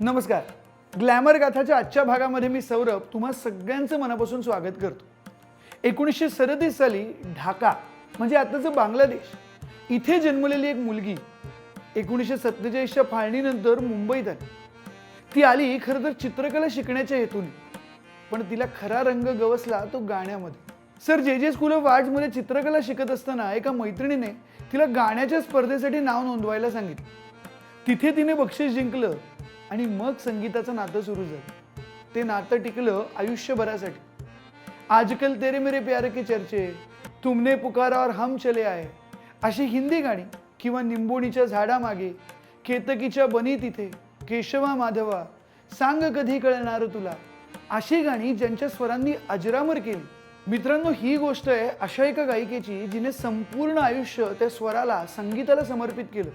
नमस्कार. ग्लॅमर गाथाच्या आजच्या भागामध्ये मी सौरभ तुम्हा सगळ्यांचं मनापासून स्वागत करतो. एकोणीसशे सदतीस साली ढाका म्हणजे आताचं बांगलादेश इथे जन्मलेली एक मुलगी एकोणीसशे सत्तेचाळीसच्या फाळणीनंतर मुंबईत आली. ती आली खरं तर चित्रकला शिकण्याच्या हेतूने पण तिला खरा रंग गवसला तो गाण्यामध्ये. सर जे जे स्कूल ऑफ आर्ट्समध्ये चित्रकला शिकत असताना एका मैत्रिणीने तिला गाण्याच्या स्पर्धेसाठी नाव नोंदवायला सांगितलं. तिथे तिने बक्षीस जिंकलं आणि मग संगीताचं नातं सुरू झालं. ते नातं टिकलं आयुष्यभरासाठी. आजकल तेरे मेरे प्यारे के चर्चे तुमने पुकारा और हम चले आहे अशी हिंदी गाणी किंवा निंबोणीच्या झाडामागे केतकीच्या बनी तिथे केशवा माधवा सांग कधी कळणार तुला अशी गाणी ज्यांच्या स्वरांनी अजरामर केली. मित्रांनो ही गोष्ट आहे अशा एका गायिकेची जिने संपूर्ण आयुष्य त्या स्वराला संगीताला समर्पित केलं.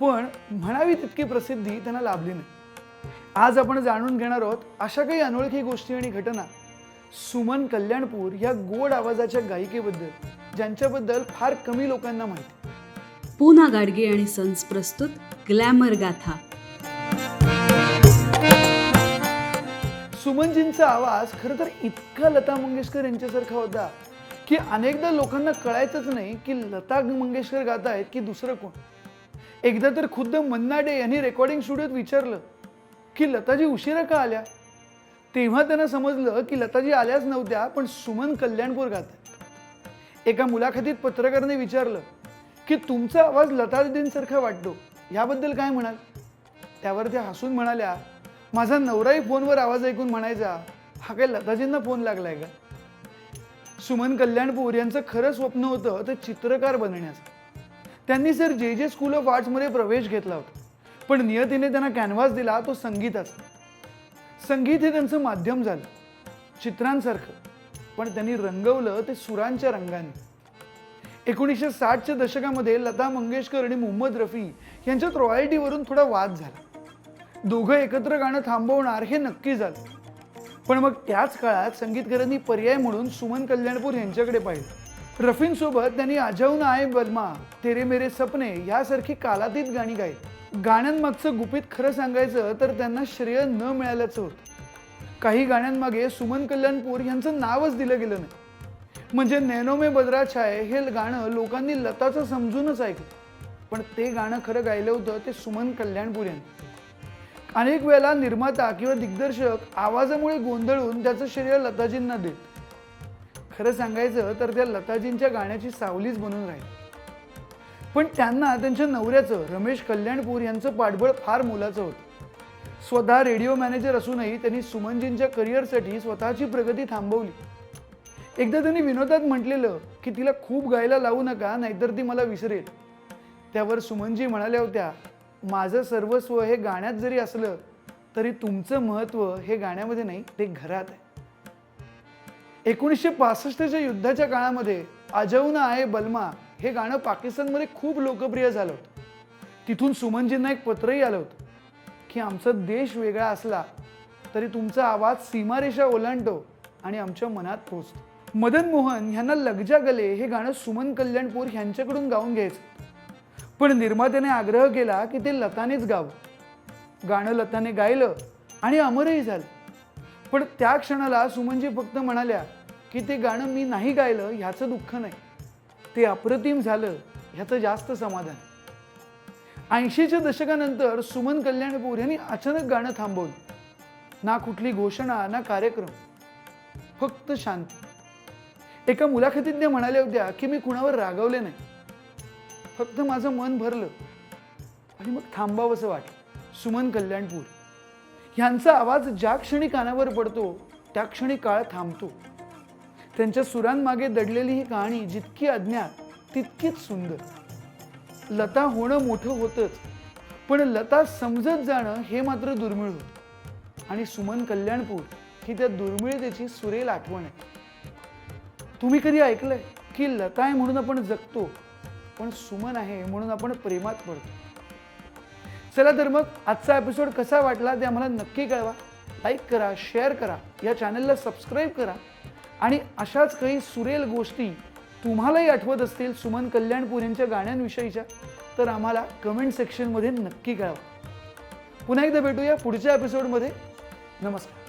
पण म्हणावी तितकी प्रसिद्धी त्यांना लाभली नाही. आज आपण जाणून घेणार आहोत अशा काही अनोळखी गोष्टी आणि घटना. सुमन कल्याणपूर या गोड आवाजाच्या गायिकेबद्दल ज्यांच्याबद्दल फार कमी लोकांना माहिती. पूना गाडगे आणि सन्स प्रस्तुत ग्लॅमर गाथा. सुमनजींचा आवाज खरं तर इतका लता मंगेशकर यांच्यासारखा होता की अनेकदा लोकांना कळायचंच नाही की लता मंगेशकर गात आहेत की दुसरं कोण. एकदा तर खुद्द मन्ना डे यांनी रेकॉर्डिंग स्टुडिओत विचारलं की लताजी उशिरा का आल्या? तेव्हा त्यांना समजलं की लताजी आल्याच नव्हत्या पण सुमन कल्याणपूर गात एका मुलाखतीत पत्रकाराने विचारलं की तुमचा आवाज लतादींसारखा वाटतो याबद्दल काय म्हणाल? त्यावर त्या हसून म्हणाल्या माझा नवराही फोनवर आवाज ऐकून म्हणायचा हा काय लताजींना फोन लागलाय का? सुमन कल्याणपूर यांचं खरं स्वप्न होतं ते चित्रकार बनण्याचं. त्यांनी सर जे जे स्कूल ऑफ आर्ट्समध्ये प्रवेश घेतला होता. पण नियतीने त्यांना कॅनव्हास दिला तो संगीताचा. संगीत हे त्यांचं माध्यम झालं. चित्रांसारखं. पण त्यांनी रंगवलं ते सुरांच्या रंगाने. एकोणीसशे साठच्या दशकामध्ये लता मंगेशकर आणि मोहम्मद रफी यांच्यात रॉयल्टीवरून थोडा वाद झाला. दोघं एकत्र गाणं थांबवणार हे नक्की झालं. पण मग त्याच काळात संगीतकारांनी पर्याय म्हणून सुमन कल्याणपूर यांच्याकडे पाहिलं. रफींसोबत त्यांनी आजाऊन आय बदमा तेरे मेरे सपने यासारखी कालातीत गाणी गायली गाण्यांमागचं गुपित खरं सांगायचं तर त्यांना श्रेय न मिळाल्याचं होतं. काही गाण्यांमागे सुमन कल्याणपूर यांचं नावच दिलं गेलं नाही. म्हणजे नैनो मे बदरा छाय हे गाणं लोकांनी लताचं समजूनच ऐकलं. पण ते गाणं खरं गायलं होतं ते सुमन कल्याणपूर यांनी. अनेक वेळेला निर्माता किंवा दिग्दर्शक आवाजामुळे गोंधळून त्याचं श्रेय लताजींना देत. खरं सांगायचं तर त्या लताजींच्या गाण्याची सावलीच बनून राहील. पण त्यांना त्यांच्या नवऱ्याचं रमेश कल्याणपूर यांचं पाठबळ फार मोलाचं होतं. स्वतः रेडिओ मॅनेजर असूनही त्यांनी सुमनजींच्या करिअरसाठी स्वतःची प्रगती थांबवली. एकदा त्यांनी विनोदात म्हटलेलं की तिला खूप गायला लावू नका नाहीतर ती मला विसरेल. त्यावर सुमनजी म्हणाल्या होत्या माझं सर्वस्व हे गाण्यात जरी असलं तरी तुमचं महत्त्व हे गाण्यामध्ये नाही ते घरात आहे. एकोणीसशे पासष्टच्या युद्धाच्या काळामध्ये अजवना आहे बलमा हे गाणं पाकिस्तानमध्ये खूप लोकप्रिय झालं होतं. तिथून सुमनजींना एक पत्रही आलं होतं की आमचा देश वेगळा असला तरी तुमचा आवाज सीमारेषा ओलांडतो आणि आमच्या मनात पोचतो. मदन मोहन ह्यांना लगजा गले हे गाणं सुमन कल्याणपूर ह्यांच्याकडून गाऊन घ्यायचं. पण निर्मात्याने आग्रह केला की ते लतानेच गावं. गाणं लताने गायलं आणि अमरही झालं. पण त्या क्षणाला सुमनजी फक्त म्हणाल्या की ते गाणं मी नाही गायलं ह्याचं दुःख नाही. ते अप्रतिम झालं ह्याचं जास्त समाधान. ऐंशीच्या दशकानंतर सुमन कल्याणपूर यांनी अचानक गाणं थांबवलं. ना कुठली घोषणा ना कार्यक्रम फक्त शांती. एका मुलाखतीत त्या म्हणाल्या होत्या की मी कुणावर रागवले नाही. फक्त माझं मन भरलं. आणि मग थांबावंसं वाटलं. सुमन कल्याणपूर ह्यांचा आवाज ज्या क्षणी कानावर पडतो त्या क्षणी काळ थांबतो. त्यांच्या सुरांमागे दडलेली ही कहाणी जितकी अज्ञात तितकीच सुंदर. लता होणं मोठं होतंच पण लता समजत जाणं हे मात्र दुर्मिळ होतं. आणि सुमन कल्याणपूर ही त्या दुर्मिळतेची सुरेल आठवण आहे. तुम्ही कधी ऐकलंय की लता आहे म्हणून आपण जगतो पण सुमन आहे म्हणून आपण प्रेमात पडतो? चला तर मग आजचा एपिसोड कसा वाटला ते आम्हाला नक्की कळवा. लाईक करा शेअर करा. या चॅनलला सबस्क्राईब करा. आणि अशाच काही सुरेल गोष्टी तुम्हालाही आठवत असतील सुमन कल्याणपूर यांच्या गाण्यांविषयीच्या तर आम्हाला कमेंट सेक्शनमध्ये नक्की कळवा. पुन्हा एकदा भेटूया पुढच्या एपिसोडमध्ये नमस्कार.